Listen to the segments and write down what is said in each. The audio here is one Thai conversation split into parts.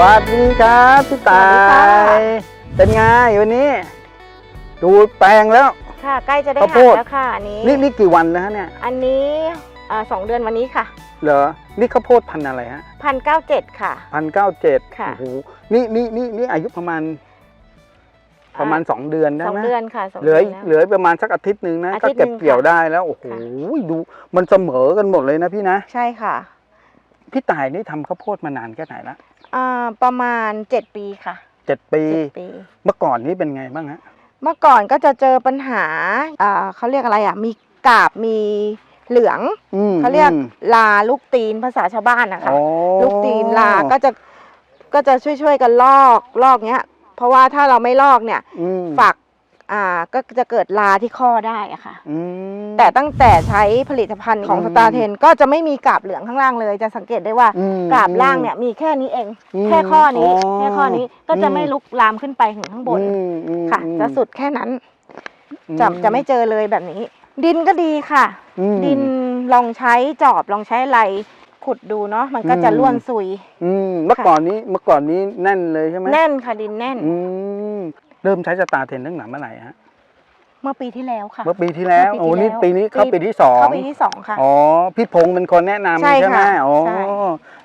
วัสดีครับพี่ตาสวัสดีค่ะ ยเป็นไงวันนี้ ดูแปลงแล้ว ค่ะใกล้จะได้ข้าวหัโพกดแล้วค่ะ อันนี้นี่นี่กี่วันแล้วฮะเนี่ยอันนี้อ่าสองเดือนวันนี้ค่ะเหรอนี่ข้าวโพดพันธุ์อะไรฮะพันเก้าเจ็ดค่ะ พันเก้าเจ็ดค่ะ โอ้โหนี่นี่นี่นี่อายุประมาณประมาณสองเดือนได้สองไหมเดือนค่ะสองเหลือเดือนแล้ว เหลือประมาณสักอาทิตย์หนึ่งนะอาก็ทิตย์เก็บหนึ่งเกี่ยวค่ะได้แล้วโอ้โหค่ะดู มันเสมอกันหมดเลยนะพี่นะใช่ค่ะ พี่ตายนี่ทำข้าวโพดมานานแค่ไหนละ อ่าประมาณเจ็ดปีค่ะเจ็ดปี เจ็ดปี เมื่อก่อนนี้เป็นไงบ้างฮะ เมื่อก่อนก็จะเจอปัญหาอ่าเขาเรียกอะไรอะ มีกาบมีเหลืองอืมเขาเรียกอืมลาลูกตีนภาษาชาวบ้านนะคะ อ๋อลูกตีนลาก็จะก็จะช่วยๆกันลอกลอกเนี้ย เพราะว่าถ้าเราไม่ลอกเนี่ย อืมฝัก อ่าก็จะเกิดลาที่ข้อได้อะค่ะ อืม แต่ตั้งแต่ใช้ผลิตภัณฑ์ของอืมสตาร์เทนก็จะไม่มีกาบเหลืองข้างล่างเลย จะสังเกตได้ว่าอืมกาบล่างเนี่ยมีแค่นี้เอง อืมแค่ข้อนี้ อ๋อแค่ข้อนี้ก็จะอืมไม่ลุกลามขึ้นไปถึงข้างบนอืมอืมค่ะ อืมจะสุดแค่นั้นอืจะจะไม่เจอเลยแบบนี้ ดินก็ดีค่ะ อืม ดินลองใช้จอบลองใช้อะไรขุดดูเนาะมันก็จะอืมร่วนซุย อืมเมื่อก่อนนี้เมื่อก่อนนี้แน่นเลยใช่ไหมแน่นค่ะดินแน่น อืม เริ่มใช้สตาร์เทนตั้งแต่เมื่อไหร่ฮะเมื่อปีที่แล้วค่ะ เมื่อปีที่แล้วเมื่โอ้อปีที่นี่แล้วปีนี้เข้าปีปีที่สองเข้าปีที่สองค่ะอ๋อพี่พงษ์เป็นคนแนะนำใช่ใช่ไหมค่ะอ๋อใช่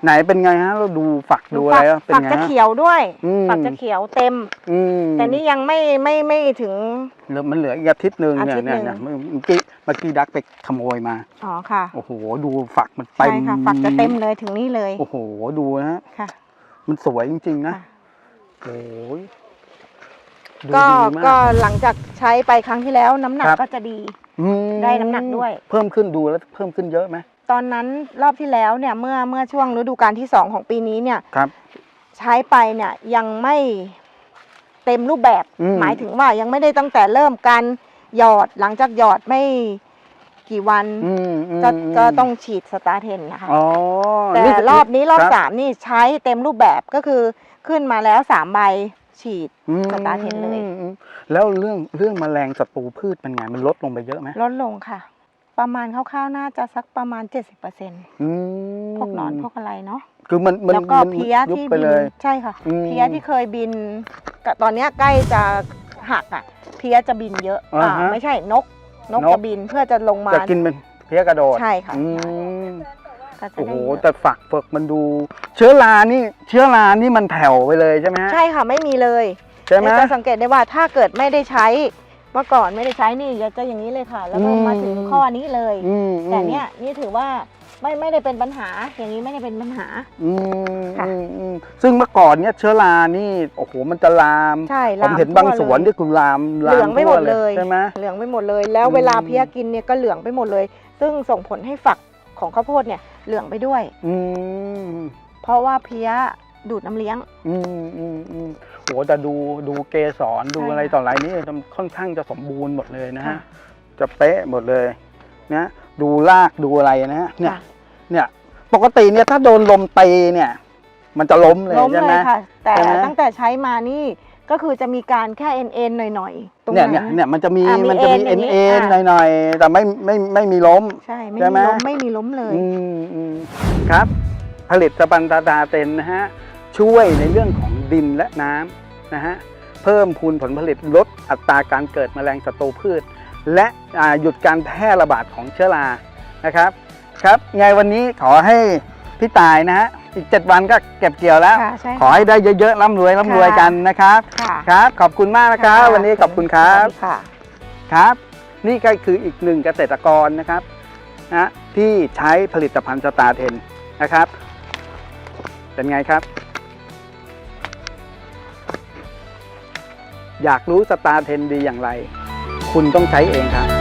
ไหนเป็นไงฮะเราดูฝักดูอะไรฝักอะเป็นฝักไงจะฮะเขียวด้วยอืมฝักจะเขียวเต็มอืมแต่นี่ยังไม่ไม่ไม่ถึงเหลือมันเหลืออีกอาทิตย์หนึ่งเนี่ยอาทิตย์เนี่ยหนึ่เนี่ยงเมื่อกี้เมื่อกี้ดักไปขโมยมาอ๋อค่ะโอ้โหดูฝักมันเต็ใช่มค่ะฝักจะเต็มเลยถึงนี่เลย โอ้โหดูนะฮะค่ะมันสวยจริงๆนะค่ะโอ้ยดู ก็ดีมาก็หลังจากใช้ไปครั้งที่แล้วน้ำหนักครับก็จะดี อืมได้น้ำหนักด้วย เพิ่มขึ้นดูแล้วเพิ่มขึ้นเยอะไหมตอนนั้นรอบที่แล้วเนี่ยเมื่อเมื่อช่วงฤดูกาลที่สองของปีนี้เนี่ย ครับ ใช้ไปเนี่ยยังไม่เต็มรูปแบบ อืม หมายถึงว่ายังไม่ได้ตั้งแต่เริ่มการหยอดหลังจากหยอดไม่กี่วันอืมอืมก็มก็ต้องฉีดสตาร์เทนนะคะ อ๋อแต่นี่รอบนี้รอบคสามนี่ใช้เต็มรูปแบบก็คือขึ้นมาแล้วสามใบ ฉีดอืมสตาร์เทนเลยอืมแล้วเรื่องเรื่องแมลงศัตรูพืชเป็นไงมันลดลงไปเยอะไหมลดลงค่ะ ประมาณคร่าวๆน่าจะสักประมาณ 70%อืมพวกหนอนพวกอะไรเนาะคือมันมันแล้วก็มันเพี้ยยุบที่ไปบินเลยใช่ค่ะอืมเพี้ยที่เคยบินกตอนเนี้ยใกล้จะหักอะ เพี้ยจะบินเยอะอ่าฮะไม่ใช่นกนก นกจะบินเพื่อจะลงมาจะกินเป็นเพี้ยกระโดดใช่ค่ะอืใช่มก็จะโอ้โหได้เยอะแต่ฝักเฟิกมันดู เชื้อรานี่เชื้อรานี่มันแผ่วไปเลยใช่ไหมฮะใช่ค่ะไม่มีเลยใช่ไหม จะสังเกตได้ว่าถ้าเกิดไม่ได้ใช้เมื่อก่อนไม่ได้ใช้นี่จะอย่างนี้เลยค่ะ แล้วก็อืมมาถึงข้อนี้เลยอืม แต่เนี้ยนี่ถือว่าไม่ไม่ได้เป็นปัญหา อย่างนี้ไม่ได้เป็นปัญหา อืมค่ะ อืมอืมซึ่งเมื่อก่อนเนี่ยเชื้อรานี่โอ้โหมันจะลามใช่ผมลามเห็นบางทั่สวนเลยที่คุณลามเหลืองไปหมดทั่วเลยใช่ไหม เหลืองไปหมดเลย แล้วอืม เวลาเพี้ยกินเนี่ยก็เหลืองไปหมดเลย ซึ่งส่งผลให้ฝักของข้าวโพดเนี่ยเหลืองไปด้วย อืม เพราะว่าเพี้ยดูดน้ำเลี้ยง อืมอืมอืมโหแต่ดูดูเกสรดูใช่อะไรค่ะต่ออะไรนี่ค่อนข้างจะสมบูรณ์หมดเลยนะฮะค่ะ จะเป๊ะหมดเลยนะดูรากดูอะไรนะฮะเนี่ย ค่ะเนี่ยปกติเนี่ยถ้าโดนลมตีเนี่ย มันจะล้มเลยล้มใช่ไหเลมยค่ะ แต่ใช่ไหม ตั้งแต่ใช้มานี่ก็คือจะมีการแค่เอ็นเอ็นหน่อยๆตรงเนี่ยนั้นเนี่ยเนี่ยมันจะมีอะมีมันจะมีเอ็เอ็นนอย่างนี้เอ็นอะ หน่อยๆแต่ไม่ไม่ไม่มีล้ม ใช่ไม่ใช่มีไหม ล้มไม่มีล้มเลย อืมอืมครับ ผลิตภัณฑ์ตาตาเต็นนะฮะช่วยในเรื่องของดินและน้ำนะฮะเพิ่มพูนผลผลิตลดอัตราการเกิดแมลงศัตรูพืช และอ่าหยุดการแพร่ระบาดของเชื้อรานะครับครับไงวันนี้ขอให้พี่ตายนะฮะอีก 7 วันก็เก็บเกี่ยวแล้วค่ะใช่ขอให้ได้เยอะๆร่ำรวยร่ำรวยกันนะครับค่ะครับขอบคุณมากนะครับวันนี้ขอบคุณครับสวัสดีค่ะครับ นี่ก็คืออีกหนึ่งเกษตรกรนะครับนะที่ใช้ผลิตภัณฑ์สตาร์เทนนะครับ เป็นไงครับ อยากรู้สตาร์เทนดีอย่างไร คุณต้องใช้เองครับ